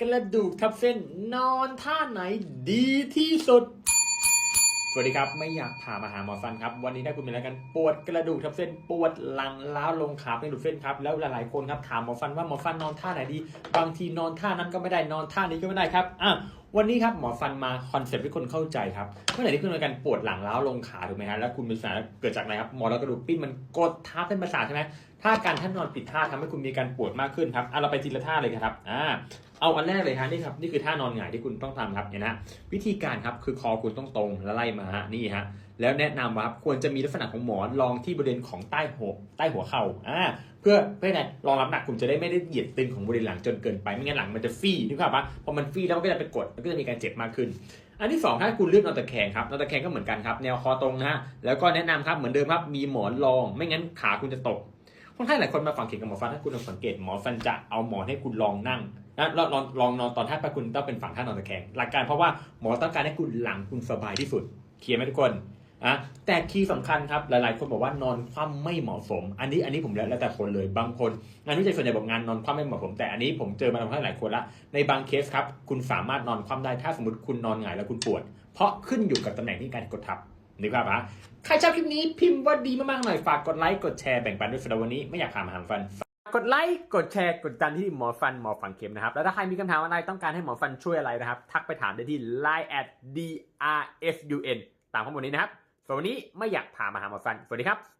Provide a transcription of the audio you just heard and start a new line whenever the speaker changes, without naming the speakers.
กระดูกทับเส้นนอนท่าไหนดีที่สุด สวัสดีครับ ไม่อยากพามาหาหมอฟันครับ วันนี้ถ้าคุณเป็นอะไรกันปวดกระดูกทับเส้นปวดหลังล้าวลงขาเป็นดูดเส้นครับแล้วหลายๆคนครับถามหมอฟันว่าหมอฟันนอนท่าไหนดี บางทีนอนท่านั้นก็ไม่ได้นอนท่านี้ก็ไม่ได้ครับอะ วันนี้ครับหมอฟันมาคอนเซ็ปต์ให้คนเข้าใจครับ เมื่อไหร่ที่คุณมีการปวดหลังล้าวลงขาถูกไหมฮะแล้วคุณมีปัญหาเกิดจากอะไรครับหมอนรองกระดูกปิ้นมันกดทับเส้นประสาทใช่ไหมถ้าการท่านนอนผิดท่าทำให้คุณมีการปวดมากขึ้นครับอะเราไปทีละท่าเลยครับอ่าเอาอันแรกเลยฮะนี่ครับนี่คือท่านอนหงายที่คุณต้องทำครับเนี่ยนะวิธีการครับคือคอคุณต้องตรงแล้วไล่มาฮะนี่ฮะ แล้วแนะนำว่าครับควรจะมีลักษณะของหมอนรองที่บริเวณของใต้หัวใต้หัวเข่าอ่าเพื่อเพื่อไงรองรับหนักคุณจะได้ไม่ได้เหยียดตึงของบริเวณหลังจนเกินไปไม่งั้นหลังมันจะฟี่นึกภาพปะพอมันฟี่แล้วมันก็จะไปกดมันก็จะมีการเจ็บมากขึ้น อันที่สองถ้าคุณเลือกนอนตะแคงครับนอนตะแคงก็เหมือนกันครับแนวคอตรงนะฮะแล้วก็แนะนำครับเหมือนเดิมครับมีหมอนรอง ไม่งั้นขาคุณจะตกคนไข้หลายคนมาฟังเขียนกับหมอฟันถ้าคุณลองสังเกตหมอฟันจะเอาหมอนให้คุณลองนั่งนะลองลองนอนตอนท่าไปคุณต้องเป็นฝั่งท่านอนตะแคงหลักการเพราะว่าหมอต้องการให้คุณหลังคุณสบายที่สุดเคลียร์ไหมทุกคน อะแต่คีย์สำคัญครับหลาย ๆ คนบอกว่านอนคว่ำไม่เหมาะสม อันนี้อันนี้ผมแล้วแต่คนเลยบางคนงานวิจัยส่วนใหญ่บอกงานนอนคว่ำไม่เหมาะสม แต่อันนี้ผมเจอมาทำให้หลายคนละในบางเคสครับคุณสามารถนอนคว่ำได้ถ้าสมมติคุณนอนหงายแล้วคุณปวด เพราะขึ้นอยู่กับตำแหน่งที่การกดทับนึกภาพปะใครชอบคลิปนี้พิมพ์ว่าดีมากๆหน่อยฝากกดไลค์กดแชร์แบ่งปันด้วยสำหรับวันนี้ไม่อยากขามาหาฟันกดไลค์ กดแชร์ กดดันที่หมอฟันหมอฝังเข็มนะครับ แล้วถ้าใครมีคำถามอะไรต้องการให้หมอฟันช่วยอะไรนะครับ ทักไปถามได้ที่ line at drfun ตามข้อมูลนี้นะครับ ส่วนวันนี้ไม่อยากพามาหาหมอฟัน สวัสดีครับ